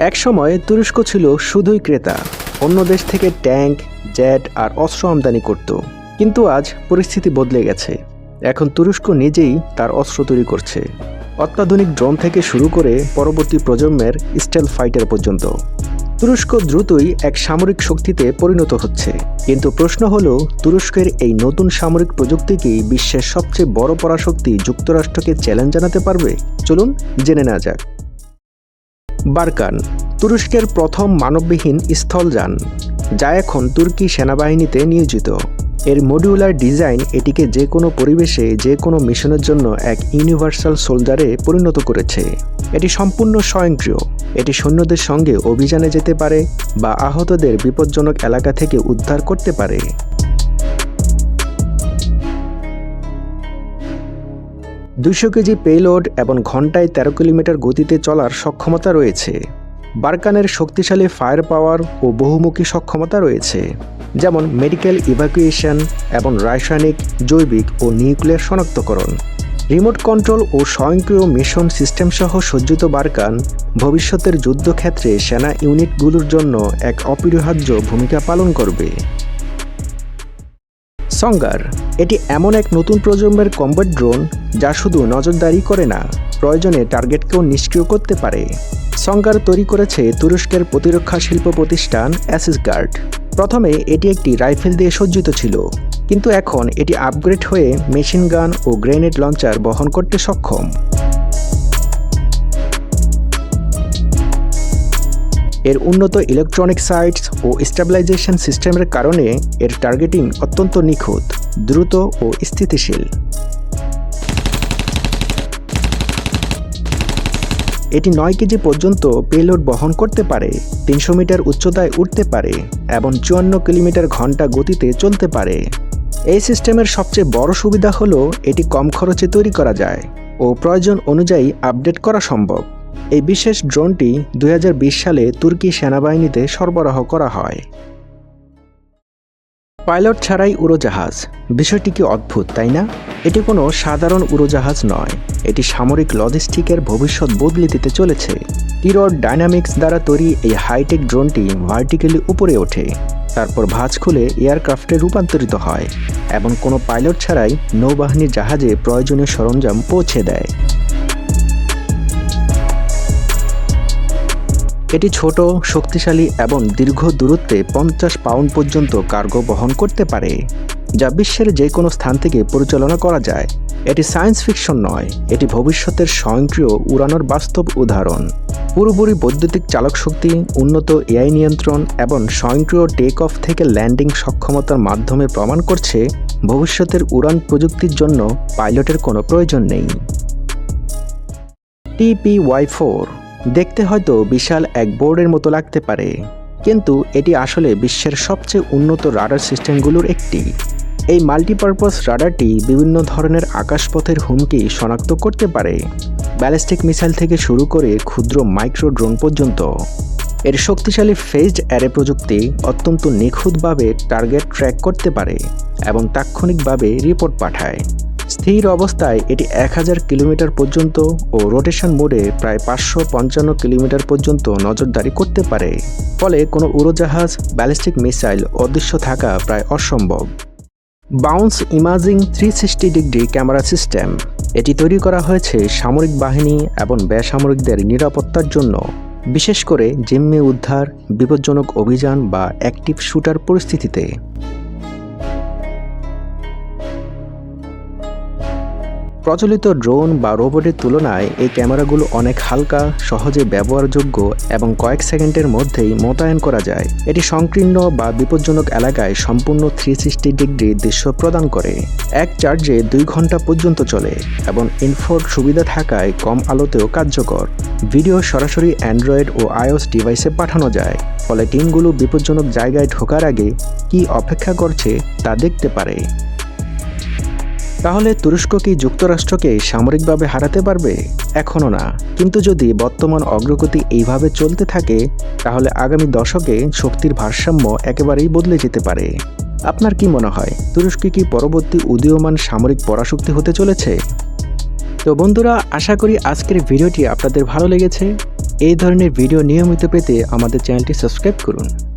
একসময় তুরস্ক ছিল শুধুই ক্রেতা। অন্য দেশ থেকে ট্যাঙ্ক জেট আর অস্ত্র আমদানি করত। কিন্তু আজ পরিস্থিতি বদলে গেছে। এখন তুরস্ক নিজেই তার অস্ত্র তৈরি করছে। অত্যাধুনিক ড্রোন থেকে শুরু করে পরবর্তী প্রজন্মের স্টেল ফাইটার পর্যন্ত। তুরস্ক দ্রুতই এক সামরিক শক্তিতে পরিণত হচ্ছে। কিন্তু প্রশ্ন হল, তুরস্কের এই নতুন সামরিক প্রযুক্তি কি বিশ্বের সবচেয়ে বড় পরাশক্তি যুক্তরাষ্ট্রকে চ্যালেঞ্জ জানাতে পারবে? চলুন জেনে নেওয়া যাক। বারকান, তুরস্কের প্রথম মানববিহীন স্থলযান যা এখন তুর্কি সেনাবাহিনীতে নিয়োজিত। এর মডিউলার ডিজাইন এটিকে যে কোনো পরিবেশে, যে কোনো মিশনের জন্য এক ইউনিভার্সাল সোলজারে পরিণত করেছে। এটি সম্পূর্ণ স্বয়ংক্রিয়। এটি সৈন্যদের সঙ্গে অভিযানে যেতে পারে বা আহতদের বিপজ্জনক এলাকা থেকে উদ্ধার করতে পারে। দুশো কেজি পেলোড এবং ঘন্টায় তেরো কিলোমিটার গতিতে চলার সক্ষমতা রয়েছে। বারকানের শক্তিশালী ফায়ার পাওয়ার ও বহুমুখী সক্ষমতা রয়েছে, যেমন মেডিকেল ইভাকুয়েশন এবং রাসায়নিক, জৈবিক ও নিউক্লিয়ার শনাক্তকরণ। রিমোট কন্ট্রোল ও স্বয়ংক্রিয় মিশন সিস্টেম সহ সজ্জিত বারকান ভবিষ্যতের যুদ্ধক্ষেত্রে সেনা ইউনিটগুলোর জন্য এক অপরিহার্য ভূমিকা পালন করবে। সঙ্গার এটি এমন এক নতুন প্রজন্মের কম্ব্যাট ড্রোন যা শুধু নজরদারি করে না, প্রয়োজনে টার্গেটকেও নিষ্ক্রিয় করতে পারে। সঙ্গার তৈরি করেছে তুরস্কের প্রতিরক্ষা শিল্প প্রতিষ্ঠান অ্যাসিস গার্ড প্রথমে এটি একটি রাইফেল দিয়ে সজ্জিত ছিল, কিন্তু এখন এটি আপগ্রেড হয়ে মেশিন গান ও গ্রেনেড লঞ্চার বহন করতে সক্ষম। এর উন্নত ইলেকট্রনিক সাইটস ও স্টেবিলাইজেশন সিস্টেমের কারণে এর টার্গেটিং অত্যন্ত নিখুঁত, দ্রুত ও স্থিতিশীল। এটি নয় কেজি পর্যন্ত পেলোড বহন করতে পারে, তিনশো মিটার উচ্চতায় উঠতে পারে এবং চুয়ান্ন কিলোমিটার ঘণ্টা গতিতে চলতে পারে। এই সিস্টেমের সবচেয়ে বড় সুবিধা হলো এটি কম খরচে তৈরি করা যায় ও প্রয়োজন অনুযায়ী আপডেট করা সম্ভব। এই বিশেষ ড্রোনটি দুই হাজার বিশ সালে তুর্কি সেনাবাহিনীতে সরবরাহ করা হয়। পাইলট ছাড়াই উড়োজাহাজ। বিষয়টি কি অদ্ভুত, তাই না? এটি কোনো সাধারণ উড়োজাহাজ নয়। এটি সামরিক লজিস্টিকের ভবিষ্যৎ বদলে দিতে চলেছে। টিরড ডাইনামিক্স দ্বারা তৈরি এই হাইটেক ড্রোনটি ভার্টিক্যালি উপরে ওঠে। তারপর ভাঁজ খুলে এয়ারক্রাফটে রূপান্তরিত হয় এবং কোনো পাইলট ছাড়াই নৌবাহিনীর জাহাজে প্রয়োজনীয় সরঞ্জাম পৌঁছে দেয়। এটি ছোট, শক্তিশালী এবং দীর্ঘ দূরত্বে পঞ্চাশ পাউন্ড পর্যন্ত কার্গো বহন করতে পারে, যা বিশ্বের যে কোনো স্থান থেকে পরিচালনা করা যায়। এটি সায়েন্স ফিকশন নয়, এটি ভবিষ্যতের স্বয়ংক্রিয় উড়ানোর বাস্তব উদাহরণ। পুরোপুরি বৈদ্যুতিক চালক শক্তি, উন্নত এআই নিয়ন্ত্রণ এবং স্বয়ংক্রিয় টেক অফ থেকে ল্যান্ডিং সক্ষমতার মাধ্যমে প্রমাণ করছে ভবিষ্যতের উড়ান প্রযুক্তির জন্য পাইলটের কোনো প্রয়োজন নেই। টিপি ওয়াই ফোর দেখতে হয়তো বিশাল এক বোর্ডের মতো লাগতে পারে। কিন্তু এটি আসলে বিশ্বের সবচেয়ে উন্নত রাডার সিস্টেমগুলোর একটি। এই মাল্টিপারপাস রাডারটি বিভিন্ন ধরনের আকাশপথের হুমকি শনাক্ত করতে পারে। ব্যালিস্টিক মিসাইল থেকে শুরু করে ক্ষুদ্র মাইক্রো ড্রোন পর্যন্ত। এর শক্তিশালী ফেজড অ্যারে প্রযুক্তি অত্যন্ত নিখুঁতভাবে টার্গেট ট্র্যাক করতে পারে এবং তাৎক্ষণিকভাবে রিপোর্ট পাঠায়। স্থির অবস্থায় এটি এক হাজার কিলোমিটার পর্যন্ত ও রোটেশন মোডে প্রায় পাঁচশো পঞ্চান্ন কিলোমিটার পর্যন্ত নজরদারি করতে পারে। ফলে কোনো উড়োজাহাজ ব্যালিস্টিক মিসাইল অদৃশ্য থাকা প্রায় অসম্ভব। Bounce Imaging three sixty degree camera system এটি তৈরি করা হয়েছে সামরিক বাহিনী এবং বেসামরিকদের নিরাপত্তার জন্য। বিশেষ করে জিম্মি উদ্ধার, বিপজ্জনক অভিযান বা অ্যাক্টিভ শুটার পরিস্থিতিতে। প্রচলিত ড্রোন বা রোবটের তুলনায় এই ক্যামেরাগুলো অনেক হালকা, সহজে ব্যবহারযোগ্য এবং কয়েক সেকেন্ডের মধ্যেই মোতায়েন করা যায়। এটি সংকীর্ণ বা বিপজ্জনক এলাকায় সম্পূর্ণ থ্রি সিক্সটি ডিগ্রি দৃশ্য প্রদান করে। এক চার্জে দুই ঘণ্টা পর্যন্ত চলে এবং ইনফোর্ট সুবিধা থাকায় কম আলোতেও কার্যকর। ভিডিও সরাসরি অ্যান্ড্রয়েড ও আইওস ডিভাইসে পাঠানো যায়, ফলে টিমগুলো বিপজ্জনক জায়গায় ঢোকার আগে কি অপেক্ষা করছে তা দেখতে পারে। তাহলে তুরস্ক কি যুক্তরাষ্ট্রকে সামরিকভাবে হারাতে পারবে? এখনও না। কিন্তু যদি বর্তমান অগ্রগতি এইভাবে চলতে থাকে, তাহলে আগামী দশকে শক্তির ভারসাম্য একেবারেই বদলে যেতে পারে। আপনার কি মনে হয়, তুরস্ক কি পরবর্তী উদীয়মান সামরিক পরাশক্তি হতে চলেছে? তো বন্ধুরা, আশা করি আজকের ভিডিওটি আপনাদের ভালো লেগেছে। এই ধরনের ভিডিও নিয়মিত পেতে আমাদের চ্যানেলটি সাবস্ক্রাইব করুন।